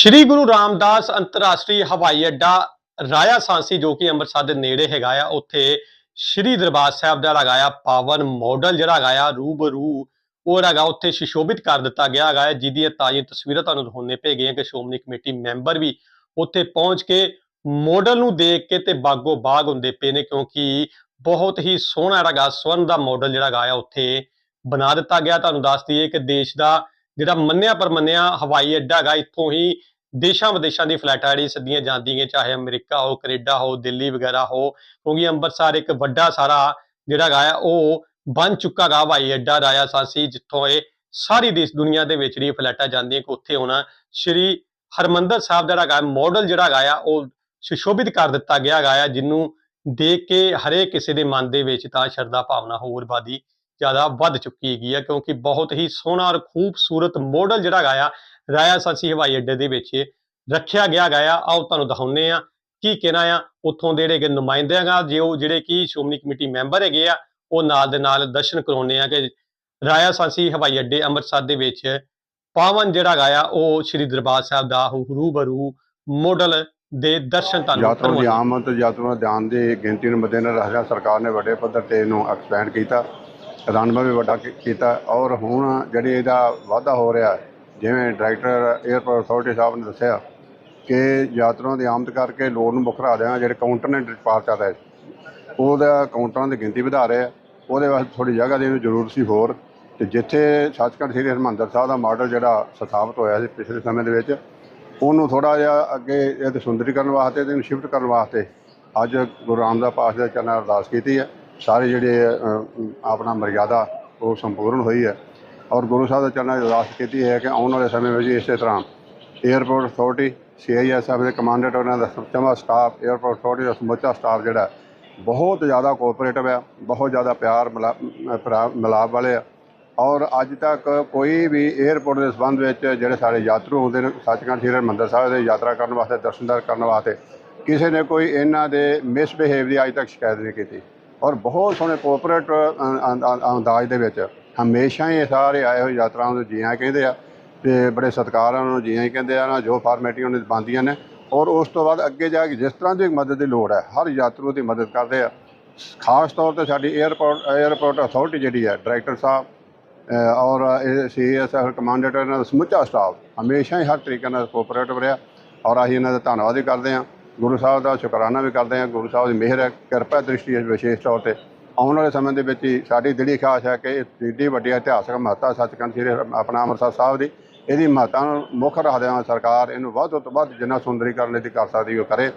ਸ਼੍ਰੀ ਗੁਰੂ ਰਾਮਦਾਸ ਅੰਤਰਰਾਸ਼ਟਰੀ ਹਵਾਈ ਅੱਡਾ ਰਾਇਆ ਸਾਂਸੀ ਜੋ ਕਿ ਅੰਮ੍ਰਿਤਸਰ ਦੇ ਨੇੜੇ ਹੈਗਾ ਆ, ਉੱਥੇ ਸ਼੍ਰੀ ਦਰਬਾਰ ਸਾਹਿਬ ਦਾ ਲਗਾਇਆ ਪਾਵਨ ਮਾਡਲ ਜਿਹੜਾ ਹੈਗਾ ਆ, ਰੂਬਰੂ ਉਹ ਹੈਗਾ, ਉੱਥੇ ਸੁਸ਼ੋਭਿਤ ਕਰ ਦਿੱਤਾ ਗਿਆ ਹੈਗਾ ਹੈ ਜਿਹਦੀਆਂ ਤਾਜ਼ੀਆਂ ਤਸਵੀਰਾਂ ਤੁਹਾਨੂੰ ਦਿਖਾਉਣੇ ਪੈ ਗਈਆਂ ਕਿ ਸ਼੍ਰੋਮਣੀ ਕਮੇਟੀ ਮੈਂਬਰ ਵੀ ਉੱਥੇ ਪਹੁੰਚ ਕੇ ਮਾਡਲ ਨੂੰ ਦੇਖ ਕੇ ਤੇ ਬਾਗੋ ਬਾਗ ਹੁੰਦੇ ਪਏ ਨੇ, ਕਿਉਂਕਿ ਬਹੁਤ ਹੀ ਸੋਹਣਾ ਹੈਗਾ, ਸਵਰਨ ਦਾ ਮਾਡਲ ਜਿਹੜਾ ਹੈਗਾ ਆ, ਉੱਥੇ ਬਣਾ ਦਿੱਤਾ ਗਿਆ। ਤੁਹਾਨੂੰ ਦੱਸ ਦਈਏ ਕਿ ਦੇਸ਼ ਦਾ ਜਿਹੜਾ ਮੰਨਿਆ ਪਰਮੰਨਿਆ ਹਵਾਈ ਅੱਡਾ ਹੈਗਾ, ਇੱਥੋਂ ਹੀ ਦੇਸ਼ਾਂ ਵਿਦੇਸ਼ਾਂ ਦੀ ਫਲਾਈਟਾਂ ਜਿਹੜੀ ਸੱਦੀਆਂ ਜਾਂਦੀਆਂ, ਚਾਹੇ ਅਮਰੀਕਾ ਹੋ, ਕੈਨੇਡਾ ਹੋ, ਦਿੱਲੀ ਵਗੈਰਾ ਹੋ, ਕਿਉਂਕਿ ਅੰਮ੍ਰਿਤਸਰ ਇੱਕ ਵੱਡਾ ਸਾਰਾ ਜਿਹੜਾ ਹੈਗਾ ਆ, ਉਹ ਬਣ ਚੁੱਕਾ ਗਾ ਹਵਾਈ ਅੱਡਾ ਰਾਇਆ ਸਾਂਸੀ ਜਿੱਥੋਂ ਇਹ ਸਾਰੀ ਦੇਸ਼ ਦੁਨੀਆ ਦੇ ਵਿੱਚ ਜਿਹੜੀ ਫਲਾਈਟਾਂ ਜਾਂਦੀਆਂ ਕਿ ਉੱਥੇ ਹੁਣ, ਸ਼੍ਰੀ ਹਰਮੰਦਰ ਸਾਹਿਬ ਦਾ ਜਿਹੜਾ ਹੈਗਾ ਮਾਡਲ ਜਿਹੜਾ ਹੈਗਾ ਆ, ਉਹ ਸੁਸ਼ੋਭਿਤ ਕਰ ਦਿੱਤਾ ਗਿਆ ਹੈਗਾ ਆ, ਜਿਹਨੂੰ ਦੇਖ ਕੇ ਹਰੇਕ ਕਿਸੇ ਦੇ ਮਨ ਦੇ ਵਿੱਚ ਤਾਂ ਸ਼ਰਧਾ ਭਾਵਨਾ ਹੋਰ ਵਾਦੀ ਜ਼ਿਆਦਾ ਵੱਧ ਚੁੱਕੀ ਹੈਗੀ ਆ ਕਿਉਂਕਿ ਬਹੁਤ ਹੀ ਸੋਹਣਾ ਔਰ ਖੂਬਸੂਰਤ ਮਾਡਲ ਜਿਹੜਾ ਹੈਗਾ ਆ ਰਾਇਆ ਸਾਂਸੀ ਹਵਾਈ ਅੱਡੇ ਦੇ ਵਿੱਚ ਰੱਖਿਆ ਗਿਆ ਹੈਗਾ ਆ। ਆਓ ਤੁਹਾਨੂੰ ਦਿਖਾਉਂਦੇ ਆ ਕੀ ਕਹਿਣਾ ਆ। ਉੱਥੋਂ ਦੇ ਜਿਹੜੇ ਕਿ ਨੁਮਾਇੰਦੇ ਹੈਗਾ ਜੇ ਉਹ ਜਿਹੜੇ ਕੀ ਸ਼੍ਰੋਮਣੀ ਕਮੇਟੀ ਮੈਂਬਰ ਹੈਗੇ ਆ ਉਹ ਨਾਲ ਦੇ ਨਾਲ ਦਰਸ਼ਨ ਕਰਾਉਂਦੇ ਆ ਕਿ ਰਾਇਆ ਸਾਂਸੀ ਹਵਾਈ ਅੱਡੇ ਅੰਮ੍ਰਿਤਸਰ ਦੇ ਵਿੱਚ ਪਾਵਨ ਜਿਹੜਾ ਹੈਗਾ ਆ ਉਹ ਸ੍ਰੀ ਦਰਬਾਰ ਸਾਹਿਬ ਦਾ ਰੂਬਰੂ ਮਾਡਲ ਦੇ ਦਰਸ਼ਨ ਤੁਹਾਨੂੰ ਯਾਤਰਾ ਦੀ। ਆਮਦ ਯਾਤਰਾ ਦੇ ਗਿਣਤੀ ਨੂੰ ਮੱਦੇਨਜ਼ਰ ਰੱਖਦਿਆਂ ਸਰਕਾਰ ਨੇ ਵੱਡੇ ਪੱਧਰ ਤੇ ਇਹਨੂੰ ਐਕਸਪੈਂਡ ਕੀਤਾ। ਰਨਵੇ ਵੀ ਵੱਡਾ ਕੀ- ਕੀਤਾ ਔਰ ਹੁਣ ਜਿਹੜੀ ਇਹਦਾ ਵਾਧਾ ਹੋ ਰਿਹਾ, ਜਿਵੇਂ ਡਾਇਰੈਕਟਰ 에ਅਰਪੋਰਟ ਅਥਾਰਟੀ ਸਾਹਿਬ ਨੇ ਦੱਸਿਆ ਕਿ ਯਾਤਰਾ ਦੀ ਆਮਦ ਕਰਕੇ ਲੋੜ ਨੂੰ ਬੁਖਰਾ ਦਿਆਂ ਜਿਹੜੇ ਕਾਊਂਟਰ ਨੇ ਡਿਪਾਰਟ ਕਰ ਰਹੇ ਉਹਦਾ ਕਾਊਂਟਰਾਂ ਦੀ ਗਿਣਤੀ ਵਧਾ ਰਹੇ ਆ। ਉਹਦੇ ਵਾਸਤੇ ਥੋੜੀ ਜਗ੍ਹਾ ਦੀ ਇਹਨੂੰ ਜ਼ਰੂਰਤ ਸੀ ਹੋਰ। ਤੇ ਜਿੱਥੇ ਸੱਚਖੰਡ ਸ੍ਰੀ ਹਰਿਮੰਦਰ ਸਾਹਿਬ ਦਾ ਮਾਡਲ ਜਿਹੜਾ ਸਥਾਪਿਤ ਹੋਇਆ ਸੀ ਪਿਛਲੇ ਸਮੇਂ ਦੇ ਵਿੱਚ, ਉਹਨੂੰ ਥੋੜਾ ਜਿਹਾ ਅੱਗੇ ਇਹ ਸੁੰਦਰੀਕਰਨ ਵਾਸਤੇ ਤੇ ਇਹਨੂੰ ਸ਼ਿਫਟ ਕਰਨ ਵਾਸਤੇ ਅੱਜ ਗੁਰੂ ਰਾਮਦਾਸ ਪਾਸ ਦੇ ਚਰਨਾਂ ਅਰਦਾਸ ਕੀਤੀ ਹੈ। ਸਾਰੇ ਜਿਹੜੇ ਆਪਣਾ ਮਰਿਆਦਾ ਉਹ ਸੰਪੂਰਨ ਹੋਈ ਹੈ। ਔਰ ਗੁਰੂ ਸਾਹਿਬ ਦਾ ਚਰਨਾਂ ਦੀ ਅਰਦਾਸ ਕੀਤੀ ਹੈ ਕਿ ਆਉਣ ਵਾਲੇ ਸਮੇਂ ਵਿੱਚ ਇਸੇ ਤਰ੍ਹਾਂ 에ਅਰਪੋਰਟ ਅਥਾਰਟੀ ਸੀਆਈਐਸ ਸਾਹਿਬ ਦੇ ਕਮਾਂਡੈਂਟ ਉਹਨਾਂ ਦਾ ਸਮੁੱਚਾ ਸਟਾਫ 에ਅਰਪੋਰਟ ਅਥਾਰਟੀ ਦਾ ਸਮੁੱਚਾ ਸਟਾਫ ਜਿਹੜਾ ਬਹੁਤ ਜ਼ਿਆਦਾ ਕੋਆਪਰੇਟਿਵ ਹੈ, ਬਹੁਤ ਜ਼ਿਆਦਾ ਪਿਆਰ ਮਿਲਾਪ ਵਾਲੇ ਆ। ਔਰ ਅੱਜ ਤੱਕ ਕੋਈ ਵੀ 에ਅਰਪੋਰਟ ਦੇ ਸੰਬੰਧ ਵਿੱਚ ਜਿਹੜੇ ਸਾਡੇ ਯਾਤਰੂ ਹੁੰਦੇ ਨੇ, ਸੱਚਖੰਡ ਸ੍ਰੀ ਹਰਿਮੰਦਰ ਸਾਹਿਬ ਦੇ ਯਾਤਰਾ ਕਰਨ ਵਾਸਤੇ, ਦਰਸ਼ਨ ਕਰਨ ਵਾਸਤੇ, ਕਿਸੇ ਨੇ ਕੋਈ ਇਹਨਾਂ ਦੇ ਮਿਸਬਿਹੇਵ ਦੀ ਅੱਜ ਤੱਕ ਸ਼ਿਕਾਇਤ ਨਹੀਂ ਕੀਤੀ। ਔਰ ਬਹੁਤ ਸੋਹਣੇ ਕੋਆਪਰੇਟ ਅੰਦਾਜ਼ ਦੇ ਵਿੱਚ ਹਮੇਸ਼ਾ ਹੀ ਸਾਰੇ ਆਏ ਹੋਏ ਯਾਤਰਾਵਾਂ ਨੂੰ ਜੀਆਂ ਕਹਿੰਦੇ ਆ ਤੇ ਬੜੇ ਸਤਿਕਾਰ ਉਹਨਾਂ ਨੂੰ ਜੀਆਂ ਹੀ ਕਹਿੰਦੇ ਆ ਨਾ ਜੋ ਫਾਰਮੈਲਿਟੀਆਂ ਉਹਨਾਂ ਦੀ ਬਣਦੀਆਂ ਨੇ। ਔਰ ਉਸ ਤੋਂ ਬਾਅਦ ਅੱਗੇ ਜਾ ਕੇ ਜਿਸ ਤਰ੍ਹਾਂ ਦੀ ਮਦਦ ਦੀ ਲੋੜ ਹੈ ਹਰ ਯਾਤਰੂ ਦੀ ਮਦਦ ਕਰਦੇ ਆ। ਖਾਸ ਤੌਰ ਤੇ ਸਾਡੀ 에ਅਰਪੋਰਟ 에ਅਰਪੋਰਟ ਅਥਾਰਟੀ ਜਿਹੜੀ ਹੈ ਡਾਇਰੈਕਟਰ ਸਾਹਿਬ ਅ, ਔਰ ਇਹ ਸੀਐਸਐਫ ਕਮਾਂਡੈਂਟ ਇਹਨਾਂ ਦਾ ਸਮੁੱਚਾ ਸਟਾਫ ਹਮੇਸ਼ਾ ਹੀ ਹਰ ਤਰੀਕੇ ਨਾਲ ਕੋਆਪਰੇਟਿਵ ਰਿਹਾ। ਔਰ ਅਸੀਂ ਇਹਨਾਂ ਦਾ ਧੰਨਵਾਦ ਵੀ ਕਰਦੇ ਹਾਂ। ਗੁਰੂ ਸਾਹਿਬ ਦਾ ਸ਼ੁਕਰਾਨਾ ਵੀ ਕਰਦੇ ਹਾਂ, ਗੁਰੂ ਸਾਹਿਬ ਦੀ ਮਿਹਰ ਹੈ, ਕਿਰਪਾ ਦ੍ਰਿਸ਼ਟੀ ਹੈ ਵਿਸ਼ੇਸ਼ ਤੌਰ ਤੇ। ਆਉਣ ਵਾਲੇ ਸਮੇਂ ਦੇ ਵਿੱਚ ਹੀ ਸਾਡੀ ਦਿਲੀ ਖਾਸ ਹੈ ਕਿ ਇਹ ਏਡੀ ਵੱਡੀ ਇਤਿਹਾਸਕ ਮਹੱਤਤਾ ਸੱਚਖੰਡ ਸ੍ਰੀ ਆਪਣਾ ਅੰਮ੍ਰਿਤਸਰ ਸਾਹਿਬ ਦੀ, ਇਹਦੀ ਮਹੱਤਤਾ ਨੂੰ ਮੁੱਖ ਰੱਖਦਿਆਂ ਸਰਕਾਰ ਇਹਨੂੰ ਵੱਧ ਤੋਂ ਵੱਧ ਜਿੰਨਾ ਸੁੰਦਰੀਕਰਨ ਇਹਦੀ ਕਰ ਸਕਦੀ ਉਹ ਕਰੇ।